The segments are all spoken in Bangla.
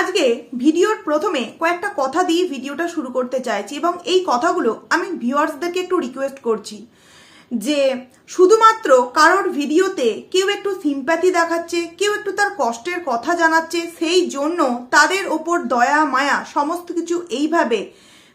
আজকে ভিডিওর প্রথমে কয়েকটা কথা দিয়ে ভিডিওটা শুরু করতে চাইছি এবং এই কথাগুলো আমি ভিউয়ার্সদেরকে একটু রিকোয়েস্ট করছি যে শুধুমাত্র কারোর ভিডিওতে কেউ একটু সিম্প্যাথি দেখাচ্ছে, কেউ একটু তার কষ্টের কথা জানাচ্ছে, সেই জন্য তাদের ওপর দয়া, মায়া সমস্ত কিছু এইভাবে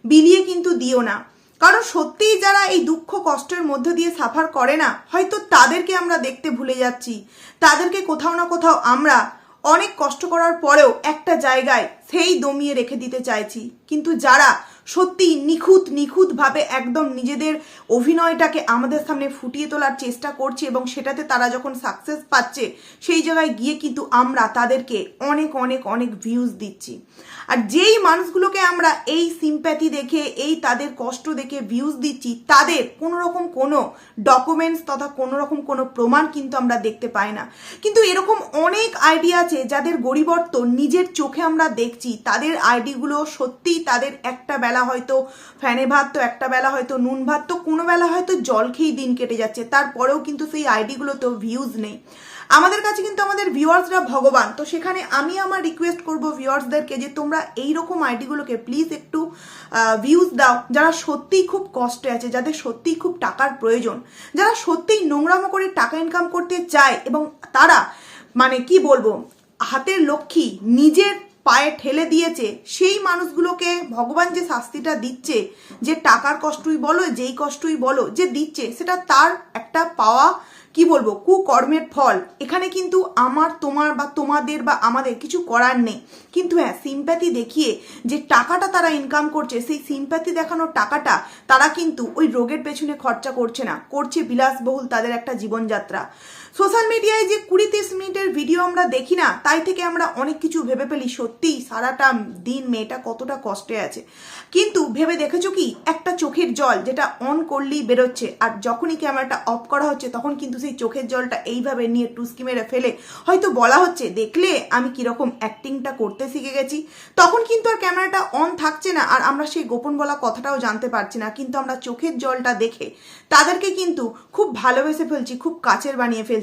বিলিয়ে কিন্তু দিও না। কারণ সত্যিই যারা এই দুঃখ, কষ্টের মধ্য দিয়ে সাফার করে না, হয়তো তাদেরকে আমরা দেখতে ভুলে যাচ্ছি। তাদেরকে কোথাও না কোথাও আমরা অনেক কষ্ট করার পরেও একটা জায়গায় সেই দমিয়ে রেখে দিতে চাইছি। কিন্তু যারা সত্যি নিখুঁত, নিখুঁতভাবে একদম নিজেদের অভিনয়টাকে আমাদের সামনে ফুটিয়ে তোলার চেষ্টা করছে এবং সেটাতে তারা যখন সাকসেস পাচ্ছে, সেই জায়গায় গিয়ে কিন্তু আমরা তাদেরকে অনেক অনেক অনেক ভিউজ দিচ্ছি। আর যেই মানুষগুলোকে আমরা এই সিম্প্যাথি দেখে, এই তাদের কষ্ট দেখে ভিউজ দিচ্ছি, তাদের কোনো রকম কোনো ডকুমেন্টস তথা কোনো রকম কোনো প্রমাণ কিন্তু আমরা দেখতে পাই না। কিন্তু এরকম অনেক আইডিয়া আছে যাদের গরিবর্ত নিজের চোখে আমরা দেখছি, তাদের আইডিগুলো সত্যিই তাদের একটা বেলা হয়তো ফ্যানে ভাত, তো একটা বেলা হয়তো নুন ভাত, তো কোনো বেলা হয়তো জল খেয়েই দিন কেটে যাচ্ছে, তারপরেও কিন্তু সেই আইডিগুলোতেও ভিউজ নেই। আমাদের কাছে কিন্তু আমাদের ভিউয়ার্সরা ভগবান। তো সেখানে আমি আমার রিকোয়েস্ট করব ভিউয়ার্সদেরকে যে তোমরা এই রকম আইডিগুলোকে প্লিজ একটু ভিউজ দাও। যারা সত্যিই খুব কষ্টে আছে, যাদের সত্যিই খুব টাকার প্রয়োজন, যারা সত্যিই নোংরামো করে টাকা ইনকাম করতে চায় এবং তারা মানে কি বলব, হাতের লক্ষ্মী, নিজের পায়ে ঠেলে দিয়েছে, সেই মানুষগুলোকে ভগবান যে শাস্তিটা দিচ্ছে, যে টাকার কষ্টই বলো, যেই কষ্টই বলো, যে দিচ্ছে, সেটা তার একটা পাওয়া কি বলব? কুকর্মের ফল। এখানে কিন্তু আমার, তোমার বা তোমাদের বা আমাদের কিছু করার নেই। কিন্তু হ্যাঁ সিম্প্যাথি দেখিয়ে যে টাকাটা তারা ইনকাম করছে, সেই সিম্প্যাথি দেখানোর টাকাটা তারা কিন্তু ওই রোগের পেছনে খরচা করছে না। করছে বিলাসবহুল তাদের একটা জীবনযাত্রা। সোশ্যাল মিডিয়ায় যে কুড়ি তিরিশ মিনিটের ভিডিও আমরা দেখি না, তাই থেকে আমরা অনেক কিছু ভেবে ফেলি সত্যিই সারাটা দিন মেয়েটা কতটা কষ্টে আছে। কিন্তু ভেবে দেখেছ কি? একটা চোখের জল যেটা অন করলেই বেরোচ্ছে, আর যখনই ক্যামেরাটা অফ করা হচ্ছে, তখন কিন্তু সেই চোখের জলটা এইভাবে নিয়ে টুসকি মেরে ফেলে। হয়তো বলা হচ্ছে, দেখলে আমি কীরকম অ্যাক্টিংটা করতে শিখে গেছি। তখন কিন্তু আর ক্যামেরাটা অন থাকছে না, আর আমরা সেই গোপন বলা কথাটাও জানতে পারছি না। কিন্তু আমরা চোখের জলটা দেখে তাদেরকে কিন্তু খুব ভালোবেসে ফেলছি, খুব কাছের বানিয়ে ফেলছি।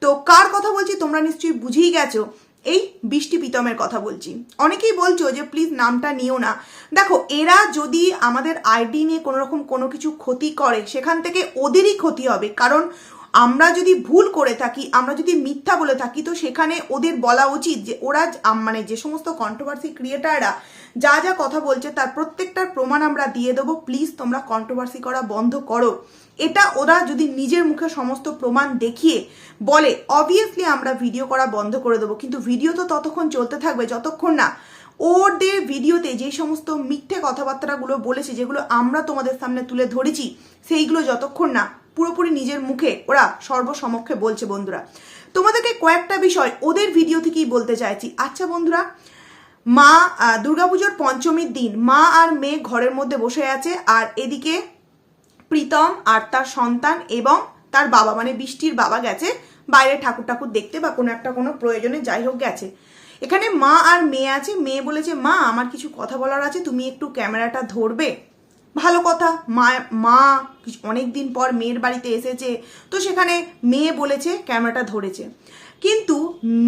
তো কার কথা বলছি তোমরা নিশ্চয়ই বুঝেই গেছো। এই বৃষ্টি প্রীতমের কথা বলছি। অনেকেই বলছো যে, প্লিজ নামটা নিও না। দেখো, এরা যদি আমাদের আইডি নিয়ে কোনো রকম কোনো কিছু ক্ষতি করে, সেখান থেকে ওদেরই ক্ষতি হবে। কারণ আমরা যদি ভুল করে থাকি, আমরা যদি মিথ্যা বলে থাকি, তো সেখানে ওদের বলা উচিত যে, ওরা মানে যে সমস্ত কন্ট্রোভার্সি ক্রিয়েটাররা যা যা কথা বলছে, তার প্রত্যেকটার প্রমাণ আমরা দিয়ে দেবো। প্লিজ তোমরা কন্ট্রোভার্সি করা বন্ধ করো। এটা ওরা যদি নিজের মুখে সমস্ত প্রমাণ দেখিয়ে বলে অবভিয়াসলি আমরা ভিডিও করা বন্ধ করে দেবো, কিন্তু ভিডিও তো ততক্ষণ চলতে থাকবে, যতক্ষণ না ওদের ভিডিওতে যে সমস্ত মিথ্যে কথাবার্তাগুলো বলেছে, যেগুলো আমরা তোমাদের সামনে তুলে ধরেছি, সেইগুলো যতক্ষণ না পুরোপুরি নিজের মুখে ওরা সর্বসমক্ষে বলছে বন্ধুরা। তোমাদেরকে কয়েকটা বিষয় ওদের ভিডিও থেকেই বলতে চাইছি। আচ্ছা বন্ধুরা, মা দুর্গাপুজোর পঞ্চমীর দিন মা আর মেয়ে ঘরের মধ্যে বসে আছে, আর এদিকে প্রীতম আর তার সন্তান এবং তার বাবা মানে বৃষ্টির বাবা গেছে বাইরে ঠাকুর ঠাকুর দেখতে বা কোনো একটা কোনো প্রয়োজনে যাই হোক গেছে। এখানে মা আর মেয়ে আছে। মেয়ে বলেছে, মা, আমার কিছু কথা বলার আছে, তুমি একটু ক্যামেরাটা ধরবে। ভালো কথা, মা মা অনেক দিন পর মেয়ের বাড়িতে এসেছে। তো সেখানে মেয়ে বলেছে, ক্যামেরাটা ধরেছে। কিন্তু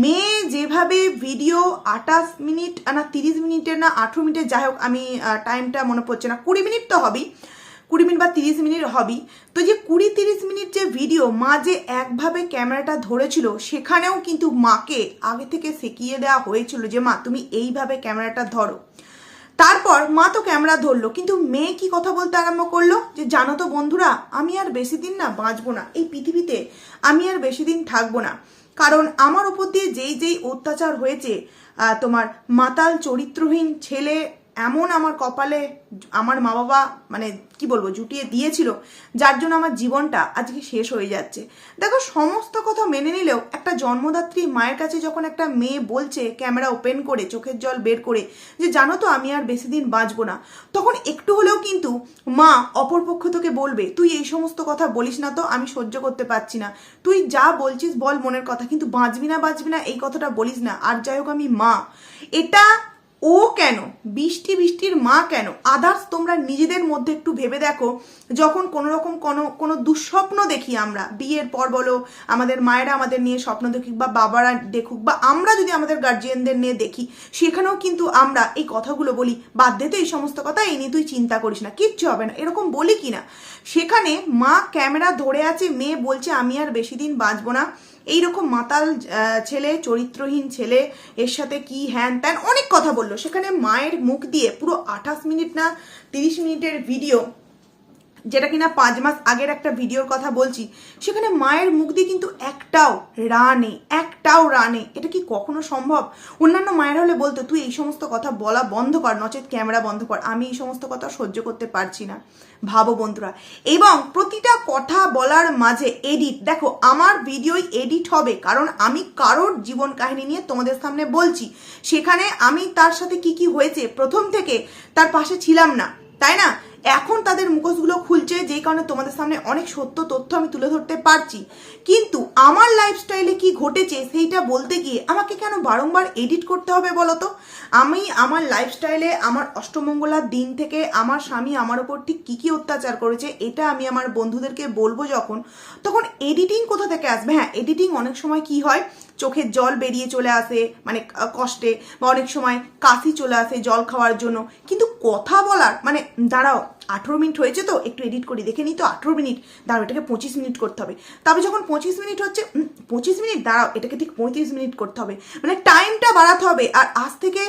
মেয়ে যেভাবে ভিডিও আঠাশ মিনিট, না তিরিশ মিনিটের না আঠেরো মিনিটে, যাই হোক, আমি টাইমটা মনে পড়ছে না। কুড়ি মিনিট তো হবেই। কুড়ি মিনিট বা তিরিশ মিনিট হবি তো যে কুড়ি তিরিশ মিনিট যে ভিডিও মা যে একভাবে ক্যামেরাটা ধরেছিল, সেখানেও কিন্তু মাকে আগে থেকে শিখিয়ে দেওয়া হয়েছিল যে, মা, তুমি এইভাবে ক্যামেরাটা ধরো। তারপর মা তো ক্যামেরা ধরলো, কিন্তু মেয়ে কি কথা বলতে আরম্ভ করল? যে, জানো তো বন্ধুরা, আমি আর বেশি দিন না বাঁচবো না। এই পৃথিবীতে আমি আর বেশি দিন থাকব না। কারণ আমার ওপর দিয়ে যেই যেই অত্যাচার হয়েছে তোমার মাতাল চরিত্রহীন ছেলে এমন আমার কপালে আমার মা বাবা মানে কি বলব, জুটিয়ে দিয়েছিল, যার জন্য আমার জীবনটা আজকে শেষ হয়ে যাচ্ছে। দেখো, সমস্ত কথা মেনে নিলেও একটা জন্মদাত্রী মায়ের কাছে যখন একটা মেয়ে বলছে, ক্যামেরা ওপেন করে, চোখের জল বের করে, যে জানো তো আমি আর বেশি দিন বাঁচবো না, তখন একটু হলেও কিন্তু মা অপরপক্ষ থেকে বলবে, তুই এই সমস্ত কথা বলিস না তো, আমি সহ্য করতে পারছি না। তুই যা বলছিস বল মনের কথা, কিন্তু বাঁচবি না বাঁচবি না, এই কথাটা বলিস না। আর যাই হোক, আমি মা। এটা ও কেন? বৃষ্টি, বৃষ্টির মা কেন? আদার্স তোমরা নিজেদের মধ্যে একটু ভেবে দেখো। যখন কোনো রকম কোনো কোনো দুঃস্বপ্ন দেখি আমরা, বিয়ের পর বলো, আমাদের মায়েরা আমাদের নিয়ে স্বপ্ন দেখুক বা বাবারা দেখুক বা আমরা যদি আমাদের গার্জিয়ানদের নিয়ে দেখি, সেখানেও কিন্তু আমরা এই কথাগুলো বলি, বাদ দে তো এই সমস্ত কথা, এই নিয়ে তুই চিন্তা করিস না, কিচ্ছু হবে না। এরকম বলি কি না সেখানে মা ক্যামেরা ধরে আছে, মেয়ে বলছে, আমি আর বেশি দিন বাঁচবো না। এইরকম মাতাল ছেলে, চরিত্রহীন ছেলে, এর সাথে কি হ্যান ত্যান, অনেক কথা বলল। সেখানে মায়ের মুখ দিয়ে পুরো আঠাশ মিনিট না তিরিশ মিনিটের ভিডিও যেটা কিনা পাঁচ মাস আগের একটা ভিডিওর কথা বলছি, সেখানে মায়ের মুখ দিয়ে কিন্তু একটাও রানে একটাও রানে। এটা কি কখনো সম্ভব? অন্যান্য মায়ের হলে বলতো, তুই এই সমস্ত কথা বলা বন্ধ কর, নচেত ক্যামেরা বন্ধ কর, আমি এই সমস্ত কথা সহ্য করতে পারছি না। ভাবো বন্ধুরা। এবং প্রতিটা কথা বলার মাঝে এডিট দেখো, আমার ভিডিওই এডিট হবে, কারণ আমি কারোর জীবন কাহিনী নিয়ে তোমাদের সামনে বলছি। সেখানে আমি তার সাথে কি কি হয়েছে, প্রথম থেকে তার পাশে ছিলাম না। তাই না? এখন তাদের মুখোশগুলো খুলছে, যেই কারণে তোমাদের সামনে অনেক সত্য তথ্য আমি তুলে ধরতে পারছি। কিন্তু আমার লাইফস্টাইলে কি ঘটেছে সেইটা বলতে গিয়ে আমাকে কেন বারংবার এডিট করতে হবে বলো তো আমি আমার লাইফস্টাইলে আমার অষ্টমঙ্গলার দিন থেকে আমার স্বামী আমার ওপর ঠিক কী কী অত্যাচার করেছে, এটা আমি আমার বন্ধুদেরকে বলব যখন, তখন এডিটিং কোথা থেকে আসবে? হ্যাঁ এডিটিং অনেক সময় কি হয় চোখের জল বেরিয়ে চলে আসে মানে কষ্টে বা অনেক সময় কাশি চলে আসে জল খাওয়ার জন্য। কিন্তু কথা বলার মানে দাঁড়াও, আঠেরো মিনিট হয়েছে তো, একটু এডিট করি, দেখে নিই তো, আঠেরো মিনিট, দাঁড়াও, এটাকে পঁচিশ মিনিট করতে হবে। তবে যখন পঁচিশ মিনিট হচ্ছে পঁচিশ মিনিট, দাঁড়াও, এটাকে ঠিক পঁয়ত্রিশ মিনিট করতে হবে। মানে টাইমটা বাড়াতে হবে, আর আজ থেকে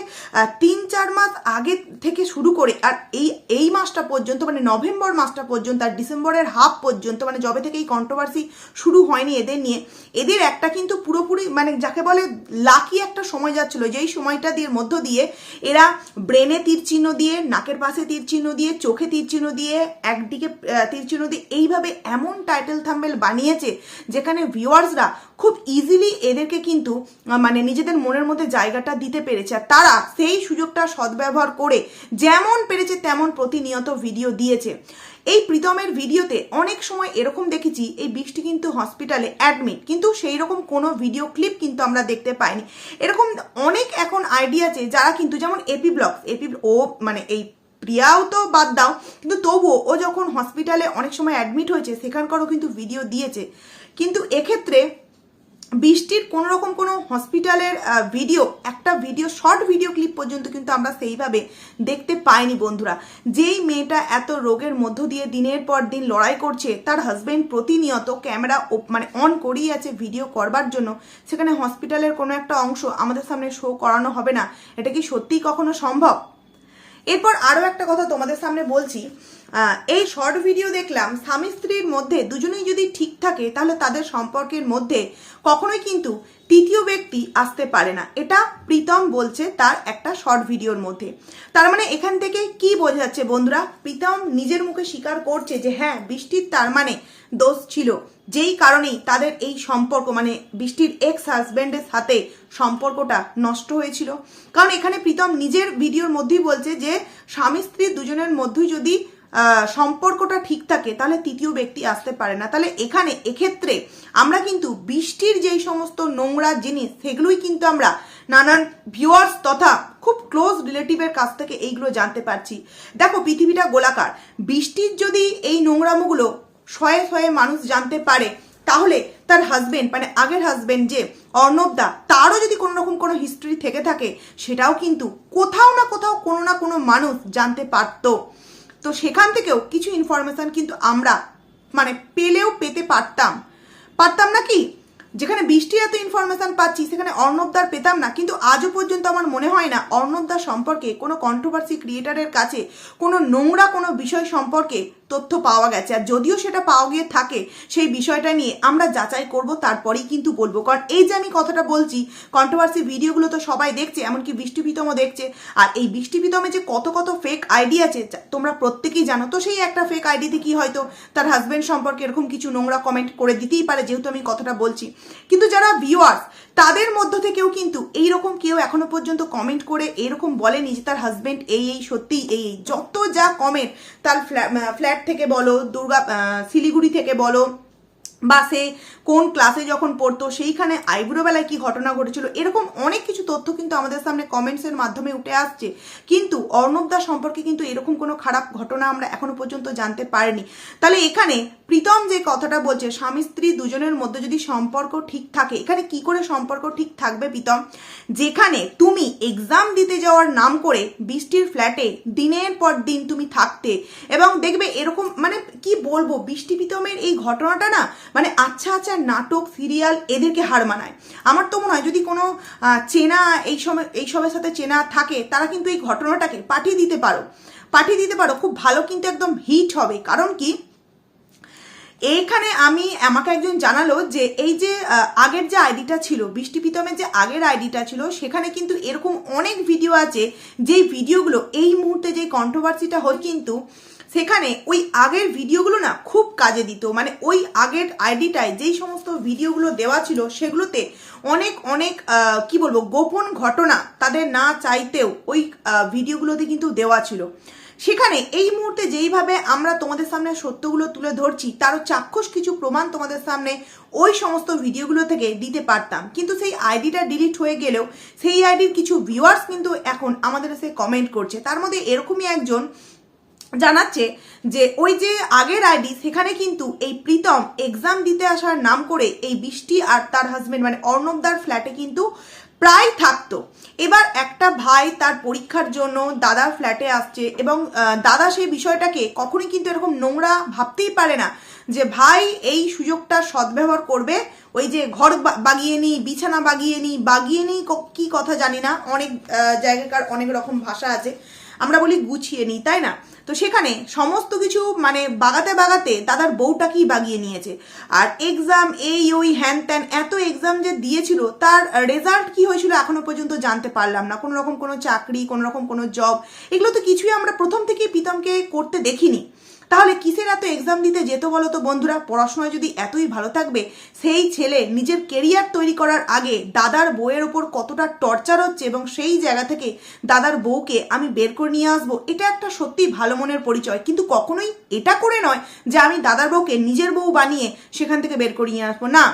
তিন, চার মাস আগে থেকে শুরু করে, আর এই এই মাসটা পর্যন্ত মানে নভেম্বর মাসটা পর্যন্ত, আর ডিসেম্বরের হাফ পর্যন্ত মানে যবে থেকে এই কন্ট্রোভার্সি শুরু হয়নি এদের নিয়ে, এদের একটা কিন্তু পুরোপুরি মানে যাকে বলে লাকি একটা সময় যাচ্ছিল, যেই সময়টা দিয়ে মধ্য দিয়ে এরা ব্রেনে তীর চিহ্ন দিয়ে, নাকের পাশে তীর চিহ্ন দিয়ে, চোখে তীর চিহ্ন দিয়ে, একদিকে তীর চিহ্ন দিয়ে এইভাবে এমন টাইটেল থাম্বেল বানিয়েছে যেখানে ভিউয়ার্সরা খুব ইজিলি এদেরকে কিন্তু মানে নিজেদের মনের মধ্যে জায়গাটা দিতে পেরেছে। আর তারা সেই সুযোগটা সদ্ব্যবহার করে যেমন পেরেছে, তেমন প্রতিনিয়ত ভিডিও দিয়েছে। এই প্রীতমের ভিডিওতে অনেক সময় এরকম দেখেছি, এই বৃষ্টি কিন্তু হসপিটালে অ্যাডমিট কিন্তু সেই রকম কোনো ভিডিও ক্লিপ কিন্তু আমরা দেখতে পাইনি। এরকম অনেক এখন আইডিয়া আছে যারা কিন্তু যেমন এপি ব্লগস এপি ও মানে এই প্রিয়াও তো বাদ দাও, কিন্তু তবুও ও যখন হসপিটালে অনেক সময় অ্যাডমিট হয়েছে, সেখানকারও কিন্তু ভিডিও দিয়েছে। কিন্তু এক্ষেত্রে বৃষ্টির কোনো রকম কোনো হসপিটালের ভিডিও একটা ভিডিও শর্ট ভিডিও ক্লিপ পর্যন্ত কিন্তু আমরা সেইভাবে দেখতে পাইনি বন্ধুরা। যেই মেয়েটা এত রোগের মধ্য দিয়ে দিনের পর দিন লড়াই করছে, তার হাজবেন্ড প্রতিনিয়ত ক্যামেরা মানে অন করেই আছে ভিডিও করবার জন্য। সেখানে হসপিটালের কোনো একটা অংশ আমাদের সামনে শো করানো হবে না। এটা কি সত্যিই কখনো সম্ভব? এরপর আরও একটা কথা তোমাদের সামনে বলছি। এই শর্ট ভিডিও দেখলাম, স্বামী স্ত্রীর মধ্যে দুজনেই যদি ঠিক থাকে, তাহলে তাদের সম্পর্কের মধ্যে কখনোই কিন্তু তৃতীয় ব্যক্তি আসতে পারে না। এটা প্রীতম বলছে তার একটা শর্ট ভিডিওর মধ্যে। তার মানে এখান থেকে কি বোঝা যাচ্ছে বন্ধুরা? প্রীতম নিজের মুখে স্বীকার করছে যে হ্যাঁ বৃষ্টির তার মানে দোষ ছিল। যেই কারণেই তাদের এই সম্পর্ক মানে বৃষ্টির এক্স হাজব্যান্ডের সাথে সম্পর্কটা নষ্ট হয়েছিল। কারণ এখানে প্রীতম নিজের ভিডিওর মধ্যেই বলছে যে, স্বামী স্ত্রী দুজনের মধ্যেই যদি সম্পর্কটা ঠিক থাকে, তাহলে তৃতীয় ব্যক্তি আসতে পারে না। তাহলে এখানে, এক্ষেত্রে আমরা কিন্তু বৃষ্টির যেই সমস্ত নোংরা জিনিস, সেগুলোই কিন্তু আমরা নানান ভিউয়ার্স তথা খুব ক্লোজ রিলেটিভের কাছ থেকে এইগুলো জানতে পারছি। দেখো, পৃথিবীটা গোলাকার। বৃষ্টির যদি এই নোংরামোগুলো শয়ে শয়ে মানুষ জানতে পারে, তাহলে তার হাজবেন্ড মানে আগের হাজবেন্ড যে অর্ণবদা তারও যদি কোনো রকম কোনো হিস্ট্রি থেকে থাকে, সেটাও কিন্তু কোথাও না কোথাও কোনো না কোনো মানুষ জানতে পারতো। তো সেখান থেকেও কিছু ইনফরমেশান কিন্তু আমরা মানে পেলেও পেতে পারতাম। পারতাম না কি? যেখানে বৃষ্টি এত ইনফরমেশান পাচ্ছি, সেখানে অর্ণবদার পেতাম না। কিন্তু আজও পর্যন্ত আমার মনে হয় না অর্ণবদার সম্পর্কে কোনো কন্ট্রোভার্সি ক্রিয়েটারের কাছে কোনো নোংরা কোনো বিষয় সম্পর্কে তথ্য পাওয়া গেছে। আর যদিও সেটা পাওয়া গিয়ে থাকে, সেই বিষয়টা নিয়ে আমরা যাচাই করব, তারপরেই কিন্তু বলব। কারণ এই যে আমি কথাটা বলছি কন্ট্রোভার্সি ভিডিওগুলো তো সবাই দেখছে, এমনকি বৃষ্টি প্রীতমও দেখছে। আর এই বৃষ্টিপ্রীতমে যে কত কত ফেক আইডি আছে তোমরা প্রত্যেকেই জানো, তো সেই একটা ফেক আইডিতে কি হয়তো তার হাজবেন্ড সম্পর্কে এরকম কিছু নোংরা কমেন্ট করে দিতেই পারে, যেহেতু আমি কথাটা বলছি। কিন্তু যারা ভিউয়ার্স তাদের মধ্য থেকেও কিন্তু এইরকম কেউ এখনও পর্যন্ত কমেন্ট করে এরকম বলেনি যে তার হাজব্যান্ড এই এই, সত্যিই এই এই। যত যা কমেন্ট তার ফ্ল্যাট থেকে বলো, দুর্গা শিলিগুড়ি থেকে বলো বা সে কোন ক্লাসে যখন পড়তো, সেইখানে আইবুড়োবেলায় কি ঘটনা ঘটেছিল, এরকম অনেক কিছু তথ্য কিন্তু আমাদের সামনে কমেন্টসের মাধ্যমে উঠে আসছে। কিন্তু অর্ণব দা সম্পর্কে কিন্তু এরকম কোনো খারাপ ঘটনা আমরা এখনও পর্যন্ত জানতে পারিনি। তাহলে এখানে প্রীতম যে কথাটা বলছে, স্বামী স্ত্রী দুজনের মধ্যে যদি সম্পর্ক ঠিক থাকে, এখানে কি করে সম্পর্ক ঠিক থাকবে প্রীতম? যেখানে তুমি এক্সাম দিতে যাওয়ার নাম করে বৃষ্টির ফ্ল্যাটে দিনের পর দিন তুমি থাকতে এবং দেখবে এরকম মানে কি বলব, বৃষ্টি প্রীতমের এই ঘটনাটা না মানে আচ্ছা আচ্ছা নাটক সিরিয়াল এদেরকে হার মানায়। আমার তো মনে হয় যদি কোনো চেনা এই সময় এই সবের সাথে চেনা থাকে, তারা কিন্তু এই ঘটনাটাকে পাঠিয়ে দিতে পারো। পাঠিয়ে দিতে পারো, খুব ভালো কিন্তু একদম হিট হবে। কারণ কি? এইখানে আমি, আমাকে একজন জানালো যে এই যে আগের যে আইডিটা ছিল, বৃষ্টি প্রীতমের যে আগের আইডিটা ছিল, সেখানে কিন্তু এরকম অনেক ভিডিও আছে, যেই ভিডিওগুলো এই মুহূর্তে যে কন্ট্রোভার্সিটা হয় কিন্তু, সেখানে ওই আগের ভিডিওগুলো না খুব কাজে দিত। মানে ওই আগের আইডিটায় যেই সমস্ত ভিডিওগুলো দেওয়া ছিল, সেগুলোতে অনেক অনেক কি বলব, গোপন ঘটনা তাদের না চাইতেও ওই ভিডিওগুলোতে কিন্তু দেওয়া ছিল। সেখানে এই মুহূর্তে যেইভাবে আমরা তোমাদের সামনে সত্যগুলো তুলে ধরছি, তারও চাক্ষুষ কিছু প্রমাণ তোমাদের সামনে ওই সমস্ত ভিডিওগুলো থেকে দিতে পারতাম। কিন্তু সেই আইডিটা ডিলিট হয়ে গেলেও সেই আইডির কিছু ভিউয়ার্স কিন্তু এখন আমাদের এসে কমেন্ট করছে। তার মধ্যে এরকমই একজন জানাচ্ছে যে, ওই যে আগের আইডি, সেখানে কিন্তু এই প্রীতম এক্সাম দিতে আসার নাম করে এই বৃষ্টি আর তার হাজবেন্ড মানে অর্ণবদার ফ্ল্যাটে কিন্তু প্রায় থাকতো। এবার একটা ভাই তার পরীক্ষার জন্য দাদার ফ্ল্যাটে আসছে এবং দাদা সেই বিষয়টাকে কখনোই কিন্তু এরকম নোংরা ভাবতেই পারে না যে, ভাই, এই সুযোগটা সদ্ব্যবহার করবে। ওই যে ঘর বাগিয়ে নিই, বিছানা বাগিয়ে নিই বাগিয়ে নিই ক- কথা জানি না। অনেক জায়গাকার অনেক রকম ভাষা আছে। আমরা বলি গুছিয়ে নিই, তাই না? তো সেখানে সমস্ত কিছু মানে বাগাতে বাগাতে দাদার বউটাকেই বাগিয়ে নিয়েছে। আর এক্সাম এই ওই হ্যান ত্যান এত এক্সাম যে দিয়েছিল, তার রেজাল্ট কি হয়েছিল এখনও পর্যন্ত জানতে পারলাম না। কোনো রকম কোনো চাকরি, কোনো রকম কোনো জব এগুলো তো কিছুই আমরা প্রথম থেকেই প্রীতমকে করতে দেখিনি। তাহলে কিসের এত এক্সাম দিতে যেত বলো তো বন্ধুরা? পড়াশোনায় যদি এতই ভালো থাকবে, সেই ছেলে নিজের কেরিয়ার তৈরি করার আগে দাদার বউয়ের ওপর কতটা টর্চার হচ্ছে এবং সেই জায়গা থেকে দাদার বউকে আমি বের করে নিয়ে আসব, এটা একটা সত্যি ভালো মনের পরিচয়। কিন্তু কখনোই এটা করে নয় যে আমি দাদার বউকে নিজের বউ বানিয়ে সেখান থেকে বের করে নিয়ে আসব। না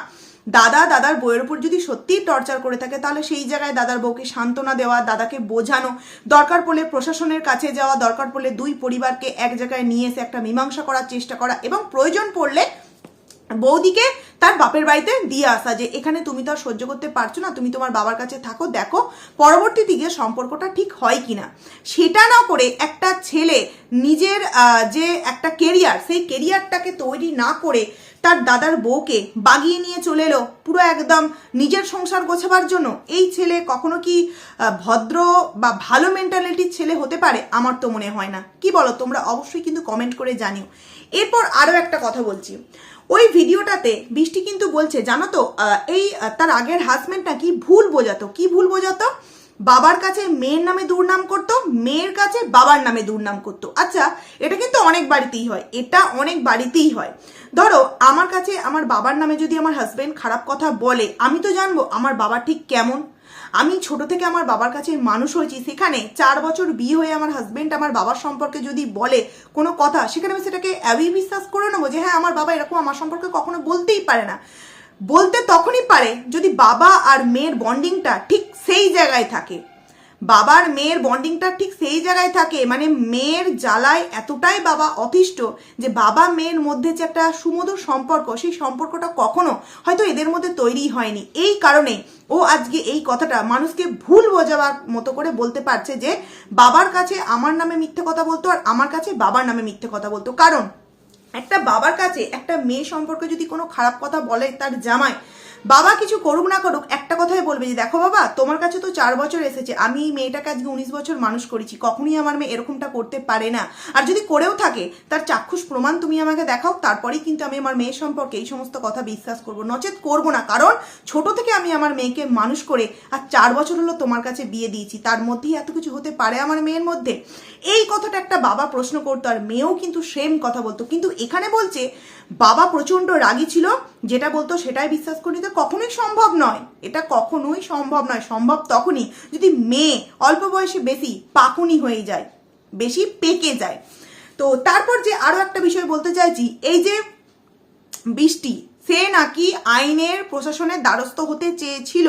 দাদা, দাদার বইয়ের উপর যদি সত্যিই টর্চার করে থাকে, তাহলে সেই জায়গায় দাদার বউকে সান্ত্বনা দেওয়া, দাদাকে বোঝানো, দরকার পড়লে প্রশাসনের কাছে যাওয়া, দরকার পড়লে দুই পরিবারকে এক জায়গায় নিয়ে এসে একটা মীমাংসা করার চেষ্টা করা এবং প্রয়োজন পড়লে বৌদিকে তার বাপের বাড়িতে দিয়ে আসা যে এখানে তুমি তো আর সহ্য করতে পারছ না, তুমি তোমার বাবার কাছে থাকো, দেখো পরবর্তী দিকে সম্পর্কটা ঠিক হয় কিনা। সেটা না করে একটা ছেলে নিজের যে একটা কেরিয়ার সেই কেরিয়ারটাকে তৈরি না করে তার দাদার বউকে বাগিয়ে নিয়ে চলে এলো। পুরো একদম নিজের সংসার গোছাবার জন্য। এই ছেলে কখনো কি ভদ্র বা ভালো মেন্টালিটির ছেলে হতে পারে? আমার তো মনে হয় না। কি বলো, তোমরা অবশ্যই কিন্তু কমেন্ট করে জানিও। এরপর আরও একটা কথা বলছি। ওই ভিডিওটাতে বৃষ্টি কিন্তু বলছে, জানো তো এই তার আগের হাজবেন্ড নাকি ভুল বোঝাতো। কি ভুল বোঝাতো? বাবার কাছে মেয়ের নামে দুর্নাম করতো, মেয়ের কাছে বাবার নামে দুর্নাম করতো। আচ্ছা এটা কিন্তু অনেক বাড়িতেই হয়, এটা অনেক বাড়িতেই হয়। ধরো, আমার কাছে আমার বাবার নামে যদি আমার হাজবেন্ড খারাপ কথা বলে, আমি তো জানব আমার বাবা ঠিক কেমন। আমি ছোট থেকে আমার বাবার কাছে মানুষ হয়েছি, সেখানে চার বছর বিয়ে হয়ে আমার হাজবেন্ড আমার বাবার সম্পর্কে যদি বলে কোনো কথা, সেখানে আমি সেটাকে অ্যাবি বিশ্বাস করে নেব যে হ্যাঁ আমার বাবা এরকম আমার সম্পর্কে কখনো বলতেই পারে না। বলতে তখনই পারে যদি বাবা আর মেয়ের বন্ডিংটা ঠিক সেই জায়গায় থাকে। বাবার মেয়ের বন্ডিংটা ঠিক সেই জায়গায় থাকে মানে মেয়ের জ্বালায় এতটাই বাবা অতিষ্ঠ যে বাবা মেয়ের মধ্যে যে একটা সুমধুর সম্পর্ক, সেই সম্পর্কটা কখনো হয়তো এদের মধ্যে তৈরি হয়নি। এই কারণে ও আজকে এই কথাটা মানুষকে ভুল বোঝাবার মতো করে বলতে পারছে যে, বাবার কাছে আমার নামে মিথ্যে কথা বলতো আর আমার কাছে বাবার নামে মিথ্যে কথা বলতো। কারণ একটা বাবার কাছে একটা মেয়ে সম্পর্কে যদি কোনো খারাপ কথা বলে তার জামাই বাবা কিছু করুক না করুক, একটা কথাই বলবে যে, দেখো বাবা, তোমার কাছে তো চার বছর এসেছে, আমি এই মেয়েটাকে আজকে উনিশ বছর মানুষ করেছি, কখনই আমার মেয়ে এরকমটা করতে পারে না। আর যদি করেও থাকে, তার চাক্ষুষ প্রমাণ তুমি আমাকে দেখাও, তারপরেই কিন্তু আমি আমার মেয়ের সম্পর্কে এই সমস্ত কথা বিশ্বাস করব। নচেত করব না, কারণ ছোট থেকে আমি আমার মেয়েকে মানুষ করে আর চার বছর হলো তোমার কাছে বিয়ে দিয়েছি, তার মধ্যেই এত কিছু হতে পারে আমার মেয়ের মধ্যে? এই কথাটা একটা বাবা প্রশ্ন করতো, আর মেয়েও কিন্তু সেম কথা বলতো। কিন্তু এখানে বলছে, বাবা প্রচণ্ড রাগী ছিল, যেটা বলতো সেটাই বিশ্বাস করি তো কখনোই সম্ভব নয়। এটা কখনোই সম্ভব নয়। সম্ভব তখনই যদি মেয়ে অল্প বয়সে বেশি পাকুনি হয়ে যায়, বেশি পেকে যায়। তো তারপর যে আরও একটা বিষয় বলতে চাইছি, এই যে বৃষ্টি, সে নাকি আইনের প্রশাসনের দ্বারস্থ হতে চেয়েছিল।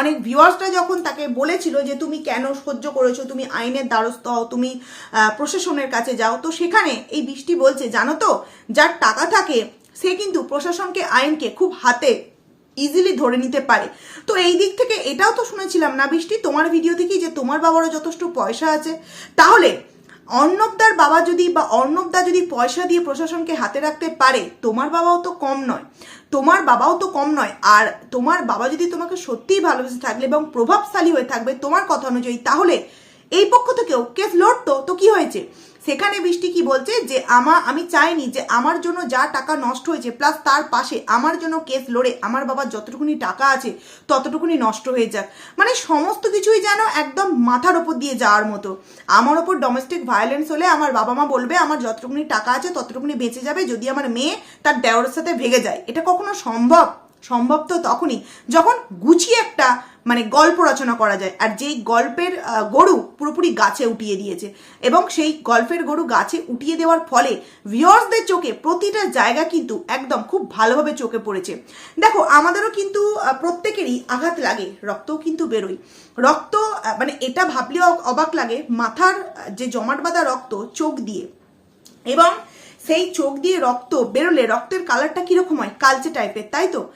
অনেক ভিউয়ার্সরা যখন তাকে বলেছিল যে তুমি কেন সহ্য করেছ, তুমি আইনের দ্বারস্থ হও, তুমি প্রশাসনের কাছে যাও, তো সেখানে এই বৃষ্টি বলছে, জানো তো, যার টাকা থাকে, সে কিন্তু প্রশাসনকে আইনকে খুব হাতে ইজিলি ধরে নিতে পারে। তো এই দিক থেকে এটাও তো শুনেছিলাম না বৃষ্টি, তোমার ভিডিও থেকেই যে তোমার বাবারও যথেষ্ট পয়সা আছে। তাহলে অর্ণবদার বাবা যদি বা অর্ণবদা যদি পয়সা দিয়ে প্রশাসনকে হাতে রাখতে পারে, তোমার বাবাও তো কম নয়। তোমার বাবাও তো কম নয়। আর তোমার বাবা যদি তোমাকে সত্যিই ভালোবেসে থাকলে এবং প্রভাবশালী হয়ে থাকবে তোমার কথা অনুযায়ী, তাহলে এই পক্ষ থেকেও কেস লড়তো। তো কি হয়েছে? সেখানে বৃষ্টি কি বলছে? যে আমা, আমি চাইনি যে আমার জন্য যা টাকা নষ্ট হয়েছে প্লাস তার পাশে আমার জন্য কেস লড়ে, আমার বাবার যতটুকুনি টাকা আছে, ততটুকুনি নষ্ট হয়ে যাক। মানে সমস্ত কিছুই যেন একদম মাথার ওপর দিয়ে যাওয়ার মতো। আমার ওপর ডোমেস্টিক ভায়োলেন্স হলে আমার বাবা মা বলবে, আমার যতটুকুনি টাকা আছে, ততটুকুনি বেঁচে যাবে, যদি আমার মেয়ে তার দেওয়ারের সাথে ভেগে যায়। এটা কখনো সম্ভব? সম্ভব তো তখনই যখন গুছিয়ে একটা মানে গল্প রচনা করা যায়। আর যেই গল্পের গরু পুরোপুরি গাছে উঠিয়ে দিয়েছে এবং সেই গল্পের গরু গাছে উঠিয়ে দেওয়ার ফলে ভিউয়ার্সদের চোখে প্রতিটা জায়গা কিন্তু একদম খুব ভালোভাবে চোখে পড়েছে। দেখো, আমাদেরও কিন্তু প্রত্যেকেরই আঘাত লাগে, রক্তও কিন্তু বেরোয়। রক্ত মানে এটা ভাবলেও অবাক লাগে, মাথার যে জমাট বাঁধা রক্ত চোখ দিয়ে। এবং সেই চোখ দিয়ে রক্ত বেরোলে রক্তের কালারটা কীরকম হয়? কালচে টাইপের তাই তো?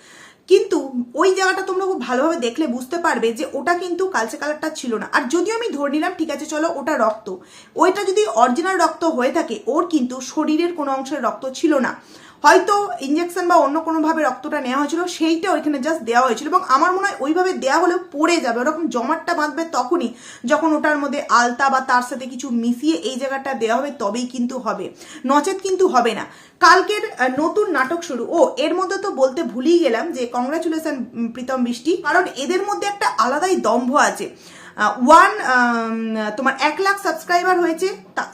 কিন্তু ওই জায়গাটা তোমরা খুব ভালোভাবে দেখলে বুঝতে পারবে যে ওটা কিন্তু কালচে কালারটা ছিল না। আর যদিও আমি ধরে নিলাম, ঠিক আছে, চলো ওটা রক্ত। ওইটা যদি অরিজিনাল রক্ত হয়ে থাকে, ওর কিন্তু শরীরের কোনো অংশের রক্ত ছিল না। হয়তো ইঞ্জেকশন বা অন্য কোনোভাবে রক্তটা নেওয়া হয়েছিল, সেইটা ওইখানে জাস্ট দেওয়া হয়েছিল এবং আমার মনে হয় ওইভাবে দেওয়া হলেও পড়ে যাবে। ওরকম জমাটটা বাঁধবে তখনই যখন ওটার মধ্যে আলতা বা তার সাথে কিছু মিশিয়ে এই জায়গাটা দেওয়া হবে, তবেই কিন্তু হবে। নচেত কিন্তু হবে না। কালকের নতুন নাটক শুরু। ও, এর মধ্যে তো বলতে ভুলেই গেলাম যে কংগ্রাচুলেশন প্রীতম বৃষ্টি। কারণ এদের মধ্যে একটা আলাদাই দম্ভ আছে। ওয়ান তোমার এক লাখ সাবস্ক্রাইবার হয়েছে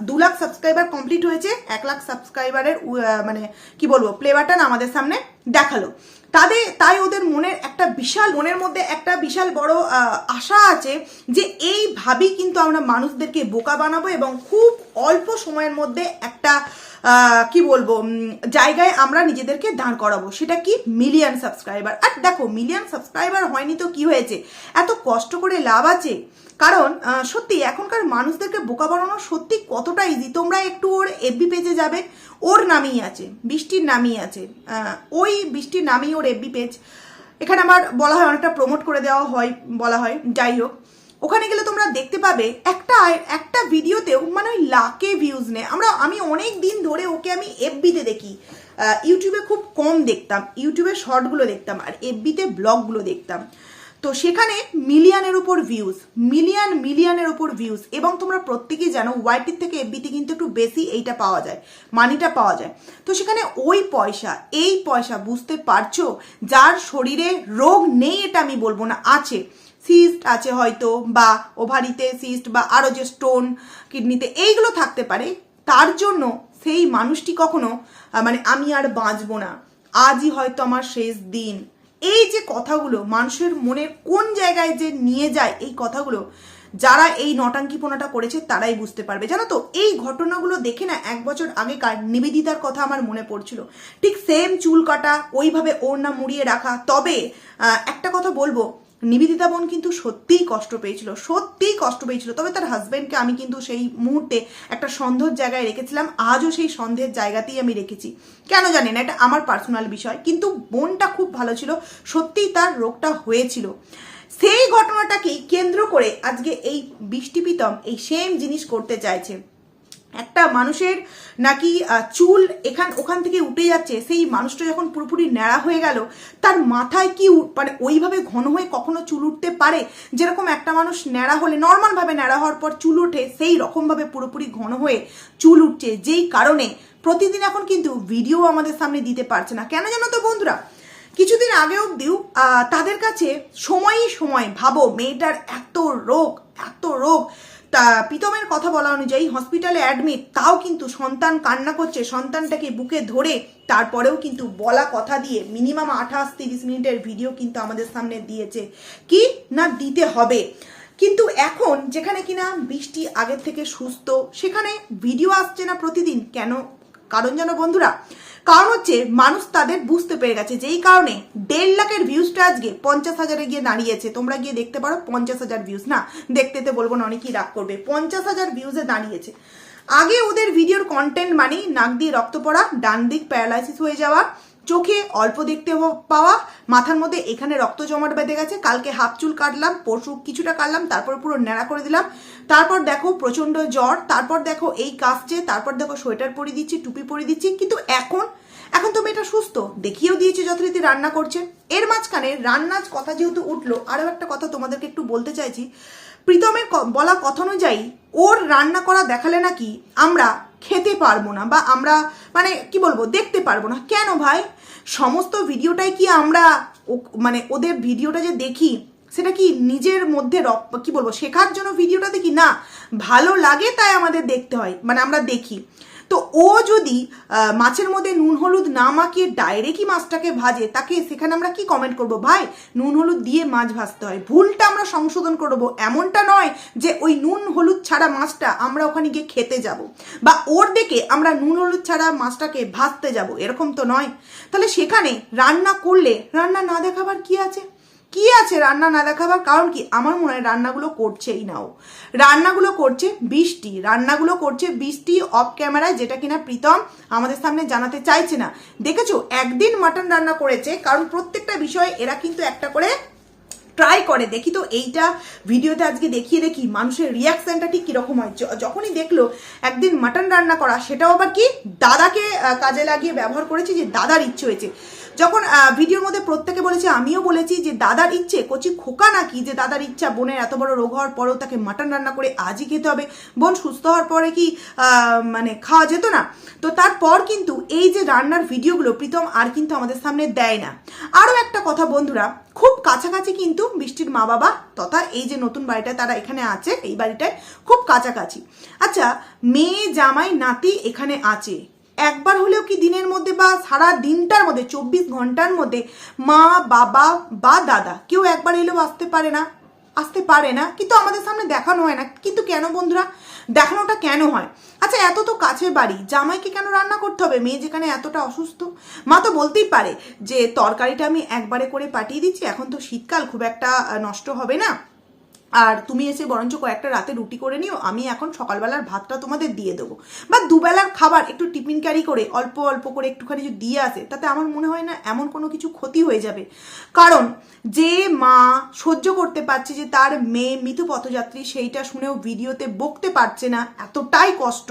দু লাখ সাবস্ক্রাইবার কমপ্লিট হয়েছে, এক লাখ সাবস্ক্রাইবারের মানে কি বলব প্লে বাটন আমাদের সামনে দেখাল। তাদের, তাই ওদের মনের একটা বিশাল, মনের মধ্যে একটা বিশাল বড় আশা আছে যে এইভাবেই কিন্তু আমরা মানুষদেরকে বোকা বানাবো এবং খুব অল্প সময়ের মধ্যে একটা কি বলব জায়গায় আমরা নিজেদেরকে দাঁড় করাবো। সেটা কি? মিলিয়ন সাবস্ক্রাইবার আর দেখো মিলিয়ন সাবস্ক্রাইবার হয়নি তো কি হয়েছে? এত কষ্ট করে লাভ আছে। কারণ সত্যি এখনকার মানুষদেরকে বোকা বানানো সত্যি কতটা ইজি তোমরা একটু ওর এফবি পেজে যাবে। ওর নামেই আছে, বৃষ্টির নামই আছে। ওই বৃষ্টির নামেই ওর এফবি পেজ এখানে আমার বলা হয়, অনেকটা প্রমোট করে দেওয়া হয়, বলা হয়। যাই হোক। ওখানে গেলে তোমরা দেখতে পাবে একটা একটা ভিডিওতেও মানে ওই লাখে ভিউজ নেয়। আমরা, আমি অনেক দিন ধরে ওকে আমি এফবিতে দেখি। ইউটিউবে খুব কম দেখতাম। ইউটিউবে শর্টগুলো দেখতাম আর এফবিতে ব্লগগুলো দেখতাম। তো সেখানে মিলিয়নের উপর ভিউজ মিলিয়ন, মিলিয়নের উপর ভিউজ এবং তোমরা প্রত্যেকেই জানো ওয়াইটির থেকে এফবিতে কিন্তু একটু বেশি এইটা পাওয়া যায় মানিটা পাওয়া যায়। তো সেখানে ওই পয়সা, এই পয়সা বুঝতে পারছ? যার শরীরে রোগ নেই এটা আমি বলব না, আছে। সিস্ট আছে হয়তো, বা ওভারিতে সিস্ট বা আরও যে স্টোন কিডনিতে এইগুলো থাকতে পারে। তার জন্য সেই মানুষটি কখনো মানে আমি আর বাঁচবো না। আজই হয়তো আমার শেষ দিন। এই যে কথাগুলো মানুষের মনের কোন জায়গায় যে নিয়ে যায় এই কথাগুলো, যারা এই নটাঙ্কিপনাটা করেছে তারাই বুঝতে পারবে। জানো তো, এই ঘটনাগুলো দেখে না এক বছর আগেকার নিবেদিতার কথা আমার মনে পড়ছিল। ঠিক সেম চুল কাটা, ওইভাবে ওর না মুড়িয়ে রাখা, তবে একটা কথা বলব নিবেদিতা বোন কিন্তু সত্যিই কষ্ট পেয়েছিল, সত্যিই কষ্ট পেয়েছিল। তবে তার হাজবেন্ডকে আমি কিন্তু সেই মুহূর্তে একটা সন্দেহের জায়গায় রেখেছিলাম, আজও সেই সন্দেহের জায়গাতেই আমি রেখেছি। কেন জানি না, এটা আমার পার্সোনাল বিষয়, কিন্তু বোনটা খুব ভালো ছিল, সত্যিই তার রোগটা হয়েছিল। সেই ঘটনাটাকেই কেন্দ্র করে আজকে এই বৃষ্টি প্রীতম এই সেম জিনিস করতে চাইছে। একটা মানুষের নাকি চুল এখান ওখান থেকে উঠে যাচ্ছে সেই মানুষটা যখন পুরোপুরি ন্যাড়া হয়ে গেল তার মাথায় কি মানে ওইভাবে ঘন হয়ে কখনো চুল উঠতে পারে? যেরকম একটা মানুষ ন্যাড়া হলে নর্মালভাবে ন্যাড়া হওয়ার পর চুল ওঠে সেই রকমভাবে পুরোপুরি ঘন হয়ে চুল উঠছে। যেই কারণে প্রতিদিন এখন কিন্তু ভিডিও আমাদের সামনে দিতে পারছে না। কেন জানো তো বন্ধুরা? কিছুদিন আগে অবধিও আহ, তাদের কাছে সময়ই সময় ভাবো মেয়েটার এত রোগ এত রোগ তা প্রীতমের কথা বলা অনুযায়ী হসপিটালে অ্যাডমিট তাও কিন্তু সন্তান কান্না করছে। সন্তানটাকে বুকে ধরে তারপরেও কিন্তু বলা কথা দিয়ে মিনিমাম আঠাশ তিরিশ মিনিটের ভিডিও কিন্তু আমাদের সামনে দিয়েছে। কি না দিতে হবে? কিন্তু এখন যেখানে কিনা বৃষ্টি আগের থেকে সুস্থ, সেখানে ভিডিও আসছে না প্রতিদিন। কেন? কারণ জানো বন্ধুরা? কারণ হচ্ছে মানুষ তাদের বুঝতে পেরে গেছে যেই কারণে দেড় লাখের ভিউজটা আজকে পঞ্চাশ হাজারে গিয়ে দাঁড়িয়েছে। তোমরা গিয়ে দেখতে পারো পঞ্চাশ হাজার ভিউজ না, দেখতে তো বলব না, অনেকেই রাগ করবে। পঞ্চাশ হাজার ভিউজে দাঁড়িয়েছে। আগে ওদের ভিডিওর কন্টেন্ট মানেই নাক দিয়ে রক্ত পড়া, ডান দিক প্যারালাইসিস হয়ে যাওয়া চোখে অল্প দেখতে পাওয়া, মাথার মধ্যে এখানে রক্ত জমাট বেঁধে গেছে, কালকে হাফ চুল কাটলাম, পরশু কিছুটা কাটলাম, তারপর পুরো ন্যাড়া করে দিলাম, তারপর দেখো প্রচণ্ড জ্বর, তারপর দেখো এই কাশছে, তারপর দেখো সোয়েটার পরিয়ে দিচ্ছি, টুপি পরিয়ে দিচ্ছি, কিন্তু এখন এখন তো মেয়েটা সুস্থ, দেখিয়েও দিয়েছে যথারীতি রান্না করছে। এর মাঝখানে রান্নার কথা যেহেতু উঠল, আরও একটা কথা তোমাদেরকে একটু বলতে চাইছি, প্রীতমের বলা কথা অনুযায়ী, ওর রান্না করা দেখালে নাকি আমরা খেতে পারব না বা আমরা মানে কি বলব, দেখতে পারব না। কেন ভাই? সমস্ত ভিডিওটাই কি আমরা মানে ওদের ভিডিওটা যে দেখি, সেটা কি নিজের মধ্যে কি বলব, শেখার জন্য ভিডিওটা দেখি? না, ভালো লাগে তাই আমাদের দেখতে হয় মানে আমরা দেখি। তো ও যদি মাছের মধ্যে নুন, হলুদ না মাখিয়ে ডাইরেক্টই মাছটাকে ভাজে, তাকে সেখানে আমরা কি কমেন্ট করব? ভাই, নুন, হলুদ দিয়ে মাছ ভাজতে হয়। ভুলটা আমরা সংশোধন করব। এমনটা নয় যে ওই নুন, হলুদ ছাড়া মাছটা আমরা ওখানে গিয়ে খেতে যাব। বা ওর দেখে আমরা নুন, হলুদ ছাড়া মাছটাকে ভাজতে যাব। এরকম তো নয়। তাহলে সেখানে রান্না করলে, রান্না না দেখাবার কি আছে? কি আছে রান্না না দেখাবার কারণ কি? আমার মনে হয় রান্নাগুলো করছেই নাও রান্নাগুলো করছে বৃষ্টি। রান্নাগুলো করছে বৃষ্টি অফ ক্যামেরায় যেটা কিনা প্রীতম আমাদের সামনে জানাতে চাইছে না। দেখেছ? একদিন মাটন রান্না করেছে, কারণ প্রত্যেকটা বিষয়ে এরা কিন্তু একটা করে ট্রাই করে। দেখি তো এইটা ভিডিওতে আজকে দেখিয়ে দেখি মানুষের রিয়াকশনটা ঠিক কীরকম হয়। যখনই দেখল একদিন মাটন রান্না করা, সেটাও আবার কি দাদাকে কাজে লাগিয়ে ব্যবহার করেছে যে দাদার ইচ্ছে হয়েছে। যখন ভিডিওর মধ্যে প্রত্যেকে বলেছে, আমিও বলেছি যে দাদার ইচ্ছে, কচি খোকা নাকি, যে দাদার ইচ্ছা বোনের এত বড় রোগ হওয়ার পরেও তাকে মাটন রান্না করে আজই খেতে হবে। বোন সুস্থ হওয়ার পরে কি মানে খাওয়া যেত না? তো তারপর কিন্তু এই যে রান্নার ভিডিওগুলো প্রীতম আর কিন্তু আমাদের সামনে দেয় না। আরও একটা কথা বন্ধুরা, খুব কাছাকাছি কিন্তু বৃষ্টির মা বাবা তথা এই যে নতুন বাড়িটা তারা এখানে আছে, এই বাড়িটায় খুব কাছাকাছি। আচ্ছা মেয়ে, জামাই, নাতি এখানে আছে। একবার হলেও কি দিনের মধ্যে বা সারা দিনটার মধ্যে, চব্বিশ ঘণ্টার মধ্যে মা, বাবা বা দাদা কেউ একবার এলেও আসতে পারে না? আসতে পারে না? কিন্তু আমাদের সামনে দেখানো হয় না। কিন্তু কেন বন্ধুরা? দেখানোটা কেন হয়? আচ্ছা এত তো কাছে বাড়ি। জামাইকে কেন রান্না করতে হবে? মেয়ে যেখানে এতটা অসুস্থ। মা তো বলতেই পারে যে, তরকারিটা আমি একবারে করে পাঠিয়ে দিচ্ছি, এখন তো শীতকাল, খুব একটা নষ্ট হবে না। আর তুমি এসে বরঞ্চ কয়েকটা রাতে রুটি করে নিও, আমি এখন সকালবেলার ভাতটা তোমাদের দিয়ে দেবো। বা দুবেলার খাবার একটু টিফিন ক্যারি করে, অল্প অল্প করে একটুখানি যদি দিয়ে আসে, তাতে আমার মনে হয় না এমন কোনো কিছু ক্ষতি হয়ে যাবে। কারণ যে মা সহ্য করতে পারছে যে তার মেয়ে মৃত্যু পথযাত্রী সেইটা শুনেও ভিডিওতে বকতে পারছে না, এতটাই কষ্ট।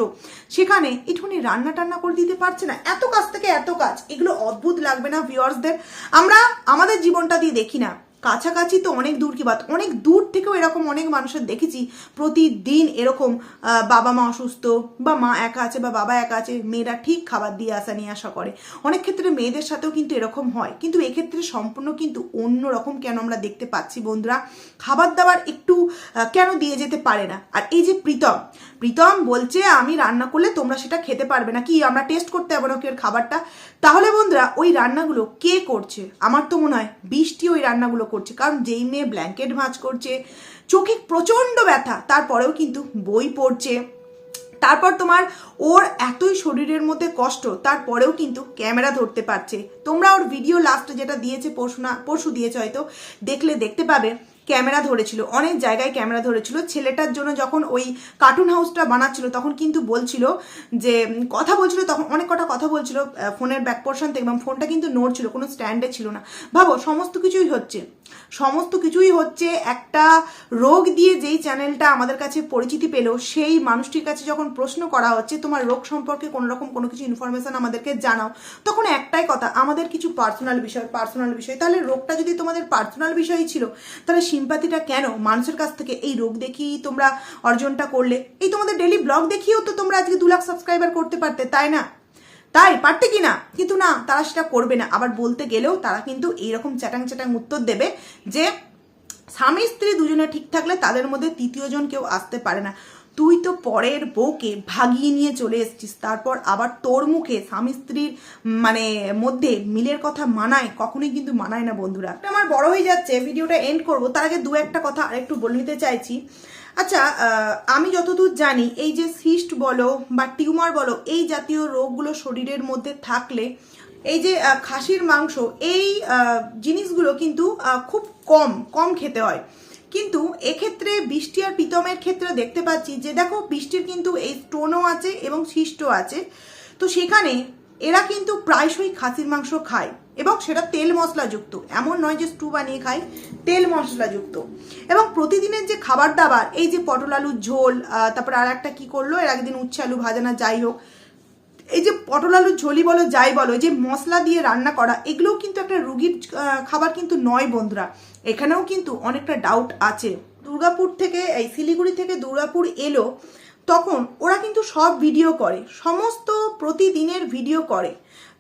সেখানে একটুখানি রান্না টান্না করে দিতে পারছে না। এত কাজ থেকে এত কাজ, এগুলো অদ্ভুত লাগবে না ভিউয়ার্সদের আমরা আমাদের জীবনটা দিয়ে দেখি না। কাছাকাছি তো অনেক দূর কি বাত, অনেক দূর থেকেও এরকম অনেক মানুষের দেখেছি। প্রতিদিন এরকম বাবা মা অসুস্থ বা মা একা আছে বা বাবা একা আছে, মেয়েরা ঠিক খাবার দিয়ে আসা নিয়ে আসা করে। অনেক ক্ষেত্রে মেয়েদের সাথেও কিন্তু এরকম হয়। কিন্তু এক্ষেত্রে সম্পূর্ণ কিন্তু অন্য রকম কেন আমরা দেখতে পাচ্ছি বন্ধুরা? খাবার দাবার একটু কেন দিয়ে যেতে পারে না? আর এই যে প্রীতম প্রীতম বলছে, আমি রান্না করলে তোমরা সেটা খেতে পারবে না কি আমরা টেস্ট করতে পারব না খাবারটা? তাহলে বন্ধুরা, ওই রান্নাগুলো কে করছে? আমার তো মনে হয় বৃষ্টি ওই রান্নাগুলো করছে, কারণ যেই মেয়ে ব্ল্যাঙ্কেট ভাঁজ করছে, চোখে প্রচণ্ড ব্যথা, তারপরেও কিন্তু বই পড়ছে। তারপর তোমার ওর এতই শরীরের মধ্যে কষ্ট, তারপরেও কিন্তু ক্যামেরা ধরতে পারছে। তোমরা ওর ভিডিও লাস্টে যেটা দিয়েছে, পরশু না, পরশু দিয়েছে হয়তো, দেখলে দেখতে পাবে। ক্যামেরা ধরেছিল, অনেক জায়গায় ক্যামেরা ধরেছিল। ছেলেটার জন্য যখন ওই কার্টুন হাউসটা বানাচ্ছিল, তখন কিন্তু বলছিল যে, কথা বলছিল, তখন অনেক কটা কথা বলছিল ফোনের ব্যাক পোর্শন থেকে, এবং ফোনটা কিন্তু নড়ছিল, কোনো স্ট্যান্ডে ছিল না। ভাবো, সমস্ত কিছুই হচ্ছে। সমস্ত কিছুই হচ্ছে একটা রোগ দিয়ে যেই চ্যানেলটা আমাদের কাছে পরিচিতি পেল, সেই মানুষটির কাছে যখন প্রশ্ন করা হচ্ছে, তোমার রোগ সম্পর্কে কোনো রকম কোনো কিছু ইনফরমেশন আমাদেরকে জানাও, তখন একটাই কথা, আমাদের কিছু পার্সোনাল বিষয় পার্সোনাল বিষয়। তাহলে রোগটা যদি তোমাদের পার্সোনাল বিষয়ই ছিল, তাহলে সিম্পাতিটা কেন? মানুষের কাছ থেকে এই রোগ দেখিয়েই তোমরা অর্জনটা করলে। এই তোমাদের ডেলি ব্লগ দেখিয়েও তো তোমরা আজকে দু লাখ সাবস্ক্রাইবার করতে পারতে, তাই না? তাই পারতে কি না? কিন্তু না, তারা সেটা করবে না। আবার বলতে গেলেও তারা কিন্তু এইরকম চ্যাটাং চ্যাটাং উত্তর দেবে যে, স্বামী স্ত্রী দুজনে ঠিক থাকলে তাদের মধ্যে তৃতীয় জন কেউ আসতে পারে না। তুই তো পরের বউকে ভাগিয়ে নিয়ে চলে এসেছিস, তারপর আবার তোর মুখে স্বামী স্ত্রীর মানে মধ্যে মিলের কথা মানায়, কখনোই কিন্তু মানায় না বন্ধুরা। আমার বড় হয়ে যাচ্ছে, ভিডিওটা এন্ড করব। তার আগে দু একটা কথা আরেকটু বলে নিতে চাইছি। আচ্ছা আমি যতদূর জানি, এই যে সিস্ট বলো বা টিউমার বলো, এই জাতীয় রোগগুলো শরীরের মধ্যে থাকলে, এই যে খাসির মাংস, এই জিনিসগুলো কিন্তু খুব কম কম খেতে হয়। কিন্তু এক্ষেত্রে বৃষ্টি আর প্রীতমের ক্ষেত্রে দেখতে পাচ্ছি যে দেখো বৃষ্টির কিন্তু এই স্টোনও আছে এবং সিস্টও আছে। তো সেখানে এরা কিন্তু প্রায়শই খাসির মাংস খায় এবং সেটা তেল মশলাযুক্ত। এমন নয় যে স্টু বানিয়ে খায়, তেল মশলাযুক্ত। এবং প্রতিদিনের যে খাবার দাবার, এই যে পটল আলুর ঝোল তারপর আর একটা কি করল? এর একদিন উচ্ছে আলু ভাজানা যাই হোক। এই যে পটল আলুর ঝোলি বলো, যাই বলো যে মশলা দিয়ে রান্না করা, এগুলোও কিন্তু একটা রুগীর খাবার কিন্তু নয় বন্ধুরা। এখানেও কিন্তু অনেকটা ডাউট আছে। দুর্গাপুর থেকে, এই শিলিগুড়ি থেকে দুর্গাপুর এলো, তখন ওরা কিন্তু সব ভিডিও করে, সমস্ত প্রতিদিনের ভিডিও করে।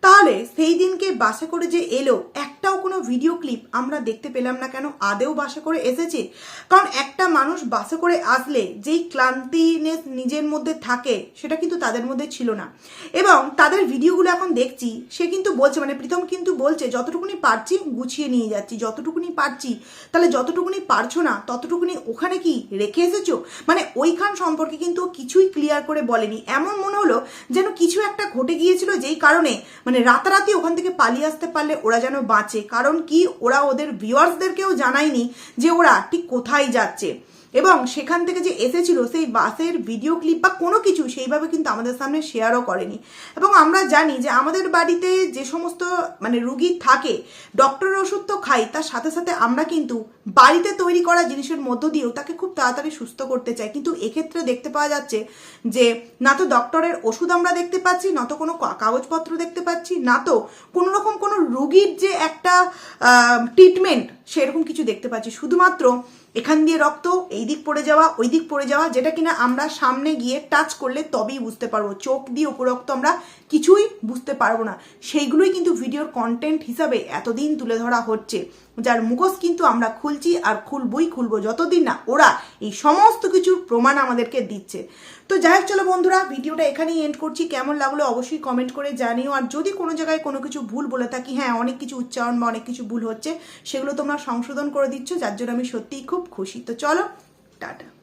তাহলে সেই দিনকে বাসে করে যে এলো, একটাও কোনো ভিডিও ক্লিপ আমরা দেখতে পেলাম না কেন? আদেও বাসে করে এসেছে। কারণ একটা মানুষ বাসে করে আসলে যেই ক্লান্তিনেস নিজের মধ্যে থাকে, সেটা কিন্তু তাদের মধ্যে ছিল না। এবং তাদের ভিডিওগুলো এখন দেখছি, সে কিন্তু বলছে মানে প্রীতম কিন্তু বলছে, যতটুকুনি পারছি গুছিয়ে নিয়ে যাচ্ছি, যতটুকুনি পারছি, তাহলে যতটুকুনি পারছ না, ততটুকুনি ওখানে কি রেখে এসেছ? মানে ওইখান সম্পর্কে কিন্তু কিছুই ক্লিয়ার করে বলেনি। এমন মনে হলো যেন কিছু একটা ঘটে গিয়েছিল যেই কারণে মানে রাতারাতি ওখান থেকে পালিয়ে আসতে পারলে ওরা যেন বাঁচে। কারণ কি, ওরা ওদের ভিউয়ার্সদেরকেও জানায়নি যে ওরা ঠিক কোথায় যাচ্ছে। এবং সেখান থেকে যে এসেছিল সেই বাসের ভিডিও ক্লিপ বা কোনো কিছু সেইভাবে কিন্তু আমাদের সামনে শেয়ারও করেনি। এবং আমরা জানি যে আমাদের বাড়িতে যে সমস্ত মানে রুগী থাকে ডক্টরের ওষুধ তো খাই, তার সাথে সাথে আমরা কিন্তু বাড়িতে তৈরি করা জিনিসের মধ্য দিয়েও তাকে খুব তাড়াতাড়ি সুস্থ করতে চাই। কিন্তু এক্ষেত্রে দেখতে পাওয়া যাচ্ছে যে না তো ডক্টরের ওষুধ আমরা দেখতে পাচ্ছি, না তো কোনো কাগজপত্র দেখতে পাচ্ছি, না তো কোনো রকম কোনো রুগীর যে একটা ট্রিটমেন্ট সেরকম কিছু দেখতে পাচ্ছি। শুধুমাত্র এখান দিয়ে রক্ত, এই দিক পড়ে যাওয়া, ওই দিক পড়ে যাওয়া, যেটা কিনা আমরা সামনে গিয়ে টাচ করলে তবেই বুঝতে পারব। চোখ দিয়ে উপরক্ত আমরা কিছুই বুঝতে পারব না। সেইগুলোই কিন্তু ভিডিওর কন্টেন্ট হিসাবে এতদিন তুলে ধরা হচ্ছে। যার মুখোশ কিন্তু আমরা খুলছি আর খুলবই খুলবো যতদিন না ওরা এই সমস্ত কিছুর প্রমাণ আমাদেরকে দিচ্ছে। তো যাই হোক, চলো বন্ধুরা, ভিডিওটা এখানেই এন্ড করছি। কেমন লাগল অবশ্যই কমেন্ট করে জানিও। আর যদি কোনো জায়গায় কোনো কিছু ভুল বলে থাকি হ্যাঁ অনেক কিছু উচ্চারণ বা অনেক কিছু ভুল হচ্ছে, সেগুলো তোমরা সংশোধন করে দিচ্ছ, যার জন্য আমি সত্যিই খুব খুশি। তো চলো, টাটা।